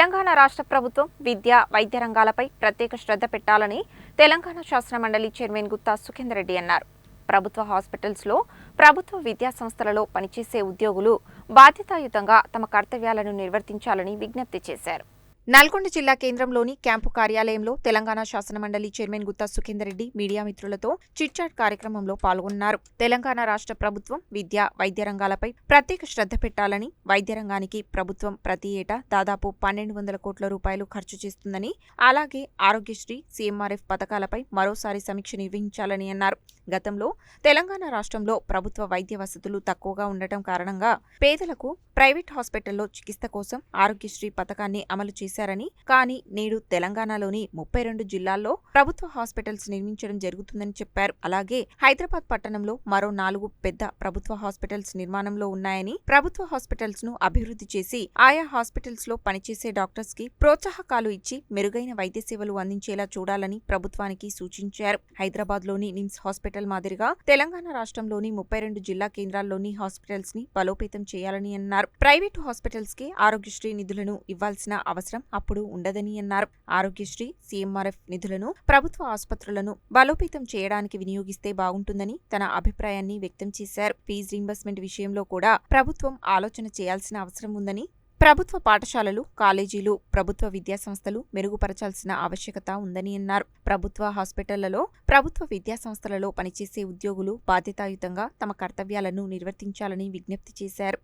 తెలంగాణ రాష్ట్ర ప్రభుత్వం విద్య వైద్య రంగాలపై ప్రత్యేక శ్రద్ధ పెట్టాలని తెలంగాణ శాసన మండలి చైర్మన్ గుత్తా సుఖేందర్ రెడ్డి అన్నారు. ప్రభుత్వ హాస్పిటల్స్లో ప్రభుత్వ విద్యా సంస్థలలో పనిచేసే ఉద్యోగులు బాధ్యతాయుతంగా తమ కర్తవ్యాలను నిర్వర్తించాలని విజ్ఞప్తి చేశారు. నల్గొండ జిల్లా కేంద్రంలోని క్యాంపు కార్యాలయంలో తెలంగాణ శాసనమండలి చైర్మన్ గుత్తా సుఖేందర్ రెడ్డి మీడియా మిత్రులతో చిట్చాట్ కార్యక్రమంలో పాల్గొన్నారు. తెలంగాణ రాష్ట్ర ప్రభుత్వం విద్య వైద్య రంగాలపై ప్రత్యేక శ్రద్ధ పెట్టాలని వైద్య రంగానికి ప్రభుత్వం ప్రతి ఏటా దాదాపు పన్నెండు వందల కోట్ల రూపాయలు ఖర్చు చేస్తుందని అలాగే ఆరోగ్యశ్రీ సీఎంఆర్ఎఫ్ పథకాలపై మరోసారి సమీక్ష నిర్వహించాలని అన్నారు. గతంలో తెలంగాణ రాష్ట్రంలో ప్రభుత్వ వైద్య వసతులు తక్కువగా ఉండటం కారణంగా పేదలకు ప్రైవేట్ హాస్పిటల్లో చికిత్స కోసం ఆరోగ్యశ్రీ పథకాన్ని అమలు చేశారని. కానీ నేడు తెలంగాణలోని ముప్పై రెండు జిల్లాల్లో ప్రభుత్వ హాస్పిటల్స్ నిర్మించడం జరుగుతుందని చెప్పారు. అలాగే హైదరాబాద్ పట్టణంలో మరో నాలుగు పెద్ద ప్రభుత్వ హాస్పిటల్స్ నిర్మాణంలో ఉన్నాయని ప్రభుత్వ హాస్పిటల్స్ను అభివృద్ధి చేసి ఆయా హాస్పిటల్స్లో పనిచేసే డాక్టర్స్కి ప్రోత్సాహకాలు ఇచ్చి మెరుగైన వైద్య సేవలు అందించేలా చూడాలని ప్రభుత్వానికి సూచించారు. హైదరాబాద్లోని నిమ్స్ హాస్పిటల్ మాదిరిగా తెలంగాణ రాష్ట్రంలోని ముప్పై రెండు జిల్లా కేంద్రాల్లోని హాస్పిటల్స్ని బలోపేతం చేయాలని అన్నారు. ప్రైవేటు హాస్పిటల్స్కి ఆరోగ్యశ్రీ నిధులను ఇవ్వాల్సిన అవసరం అవసరం అప్పుడు ఉండదని అన్నారు. ఆరోగ్యశ్రీ సీఎంఆర్ఎఫ్ నిధులను ప్రభుత్వ ఆసుపత్రులను బలోపేతం చేయడానికి వినియోగిస్తే బాగుంటుందని తన అభిప్రాయాన్ని వ్యక్తం చేశారు. ఫీజు రీంబర్స్మెంట్ విషయంలో కూడా ప్రభుత్వం ఆలోచన చేయాల్సిన అవసరం ఉందని ప్రభుత్వ పాఠశాలలు కాలేజీలు ప్రభుత్వ విద్యాసంస్థలు మెరుగుపరచాల్సిన ఆవశ్యకత ఉందని అన్నారు. ప్రభుత్వ హాస్పిటళ్ళలో ప్రభుత్వ విద్యాసంస్థలలో పనిచేసే ఉద్యోగులు బాధ్యతాయుతంగా తమ కర్తవ్యాలను నిర్వర్తించాలని విజ్ఞప్తి చేశారు.